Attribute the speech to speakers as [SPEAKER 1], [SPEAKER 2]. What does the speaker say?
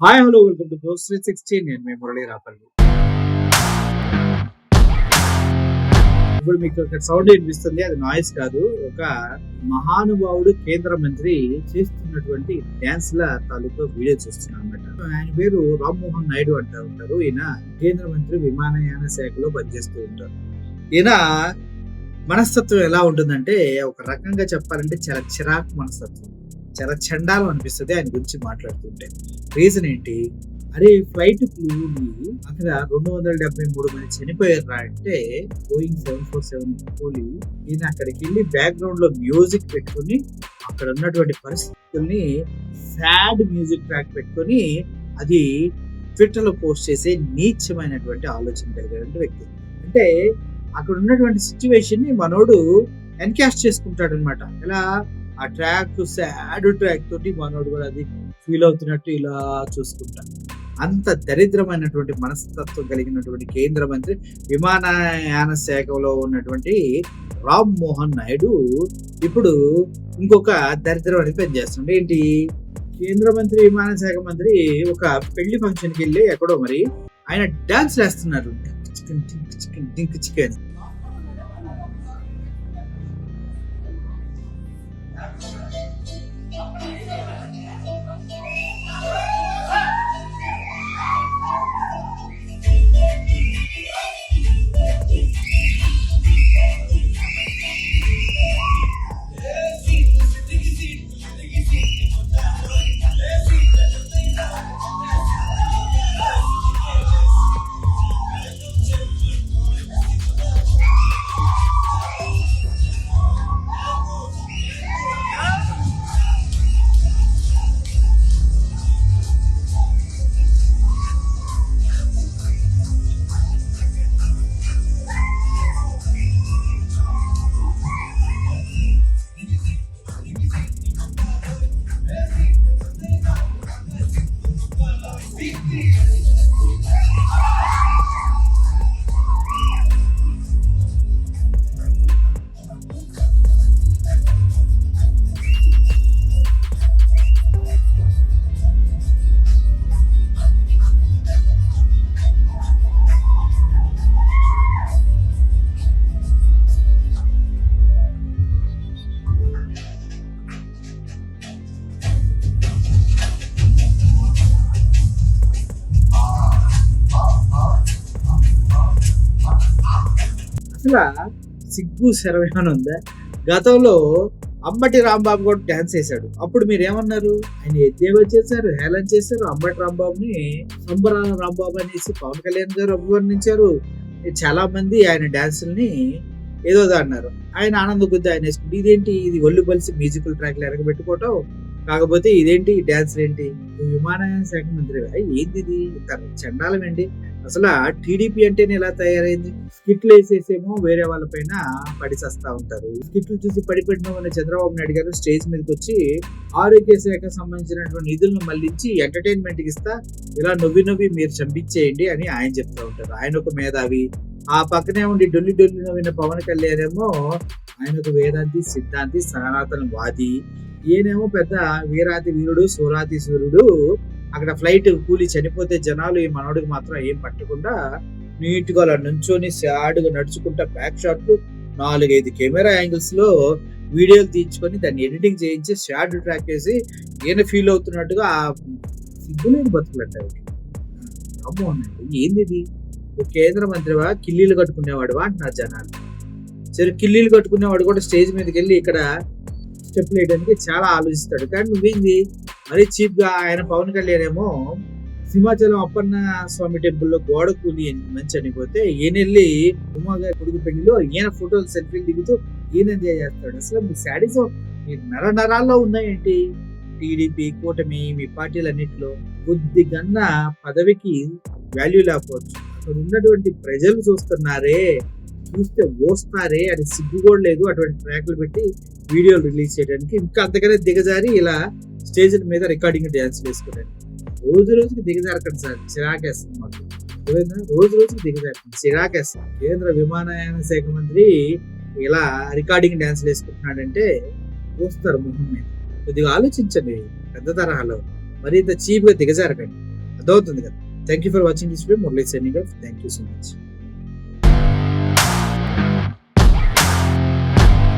[SPEAKER 1] Hi hello welcome to post three sixty. నేను మీ మురళీ రాపల్లి. ఇప్పుడు మీకు ఒక సౌండ్ వినిపిస్తుంది. అది నాయిస్ కాదు. ఒక మహానుభావుడు కేంద్ర మంత్రి చేస్తున్నటువంటి డాన్స్ ల తాలూకు వీడియో చూస్తున్నాను అనమాట ఆయన పేరు రామ్మోహన్ నాయుడు అంటూ ఉంటారు. ఈయన కేంద్ర మంత్రి విమానయాన శాఖలో పనిచేస్తూ ఉంటారు. ఈయన మనస్తత్వం ఎలా ఉంటుందంటే ఒక రకంగా చెప్పాలంటే చాలా చిరాకు మనస్తత్వం. చాలా చండాలం అనిపిస్తుంది ఆయన గురించి మాట్లాడుతుంటే. రీజన్ ఏంటి? అరే ఫ్లైట్ కూలి అక్కడ రెండు వందల డెబ్బై మూడు మంది చనిపోయారా అంటే బోయింగ్ సెవెన్ ఫోర్ సెవెన్ పోలి ఈయన అక్కడికి వెళ్ళి బ్యాక్గ్రౌండ్లో మ్యూజిక్ పెట్టుకుని అక్కడ ఉన్నటువంటి పరిస్థితుల్ని సాడ్ మ్యూజిక్ ట్రాక్ పెట్టుకొని అది ట్విట్టర్లో పోస్ట్ చేసే నీచమైనటువంటి ఆలోచన కలిగినటువంటి వ్యక్తి. అంటే అక్కడ ఉన్నటువంటి సిచ్యువేషన్ని మనోడు ఎన్కాస్ట్ చేసుకుంటాడు అనమాట ఎలా? ఆ ట్రాక్ సాడ్ ట్రాక్ తోటి మనోడు కూడా అది ఫీల్ అవుతున్నట్టు ఇలా చూసుకుంటా. అంత దరిద్రమైనటువంటి మనస్తత్వం కలిగినటువంటి కేంద్ర మంత్రి విమానయాన శాఖలో ఉన్నటువంటి రామ్ మోహన్ నాయుడు ఇప్పుడు ఇంకొక దరిద్రం అనేది పనిచేస్తుండే. ఏంటి? కేంద్ర మంత్రి విమాన శాఖ మంత్రి ఒక పెళ్ళి ఫంక్షన్కి వెళ్ళి ఎక్కడో మరి ఆయన డాన్స్ వేస్తున్నారు. చికెన్ చికెన్ డింక్ చికెన్. అసలు సిగ్గు శరవేమని ఉందా? గతంలో అంబటి రాంబాబు కూడా డాన్స్ వేశాడు అప్పుడు మీరు ఏమన్నారు? ఆయన ఎద్దేవా చేశారు? హేళన చేశారు? అంబటి రాంబాబుని సంబరాల రాంబాబు అనేసి పవన్ కళ్యాణ్ గారు అభివర్ణించారు. చాలా మంది ఆయన డ్యాన్సుల్ని ఏదో అన్నారు ఆయన ఆనంద గుద్ద ఆయన వేసుకుంటే ఇదేంటి? ఇది ఒళ్ళు బలిసి మ్యూజికల్ ట్రాక్లు ఎరగబెట్టుకోవటం? కాకపోతే ఇదేంటి డ్యాన్స్ ఏంటి? విమానయాన శాఖ మంత్రి ఏంది ఇది ఇంత చండాలం ఏంటి? అసలు టీడీపీ అంటేనే ఎలా తయారైంది? స్కిట్లు వేసేసేమో వేరే వాళ్ళ పైన ఉంటారు. స్కిట్లు చూసి పడిపెట్టిన ఉన్న చంద్రబాబు నాయుడు గారు స్టేజ్ మీదకి వచ్చి ఆరోగ్య శాఖకు సంబంధించినటువంటి నిధులను మళ్ళించి ఎంటర్టైన్మెంట్ ఇస్తా ఇలా నవ్వి నవ్వి మీరు చంపించేయండి అని ఆయన చెప్తా ఉంటారు. ఆయన ఒక మేధావి. ఆ పక్కనే ఉండి డొల్లి డొల్లి నవ్విన పవన్ కళ్యాణ్ ఏమో ఆయన ఒక వేదాంతి సిద్ధాంతి సనాతన వాది. ఈయనేమో పెద్ద వీరాతి వీరుడు సూరాతి సూర్యుడు అక్కడ ఫ్లైట్ కూలి చనిపోతే జనాలు ఈ మనోడికి మాత్రం ఏం పట్టకుండా నీట్గా అలా నుంచొని సాడ్గా నడుచుకుంటా బ్యాక్ షాట్లు నాలుగైదు కెమెరా యాంగిల్స్లో వీడియోలు తీయించుకొని దాన్ని ఎడిటింగ్ చేయించి షార్ట్ ట్రాక్ చేసి ఈయన ఫీల్ అవుతున్నట్టుగా ఆ సిగ్గులేని బతుకులంటారు అమ్మో ఏంది ఇది? కేంద్ర మంత్రివా? కిల్లీలు కట్టుకునేవాడువా? అంటున్నారు జనాలు. సరే కిల్లీలు కట్టుకునేవాడు కూడా స్టేజ్ మీదకి వెళ్ళి ఇక్కడ స్టెప్ వేయడానికి చాలా ఆలోచిస్తాడు. కానీ నువ్వేంది? మరీ చీప్గా ఆయన పవన్ కళ్యాణ్ ఏమో సింహాచలం అప్పన్న స్వామి టెంపుల్లో గోడ కూలి మంచి అనిపోతే ఈయన వెళ్ళి ఉమా కొడుకు పెళ్ళిలో ఈయన ఫోటోలు సెల్ఫీలు దిగుతూ ఈయన ఎంజాయ్ చేస్తాడు. అసలు మీ శాడీసం మీ నర నరాల్లో ఉన్నాయేంటి? టీడీపీ కూటమి మీ పార్టీలన్నింటిలో కొద్ది కన్నా పదవికి వాల్యూ లేకపోవచ్చు. అక్కడ ఉన్నటువంటి ప్రజలు చూస్తున్నారే చూస్తే ఓస్తారే అది సిగ్గు కూడా లేదు అటువంటి ట్రాక్లు పెట్టి వీడియోలు రిలీజ్ చేయడానికి. ఇంకా అంతకనే దిగజారి ఇలా స్టేజ్ మీద రికార్డింగ్ డ్యాన్స్ వేసుకున్నాను రోజు రోజుకి దిగజారకండి సార్ చిరాకేస్తుంది మాకు. రోజు రోజుకి దిగజారకండి చిరాకేస్తుంది. కేంద్ర విమానయాన శాఖ మంత్రి ఇలా రికార్డింగ్ డ్యాన్స్ వేసుకుంటున్నాడంటే చూస్తారు మొహం మీద. కొద్దిగా ఆలోచించండి పెద్ద తరహాలో. మరి ఇంత చీప్గా దిగజారకండి. అర్థమవుతుంది కదా? Thank you for watching this video Murali signing thank you so much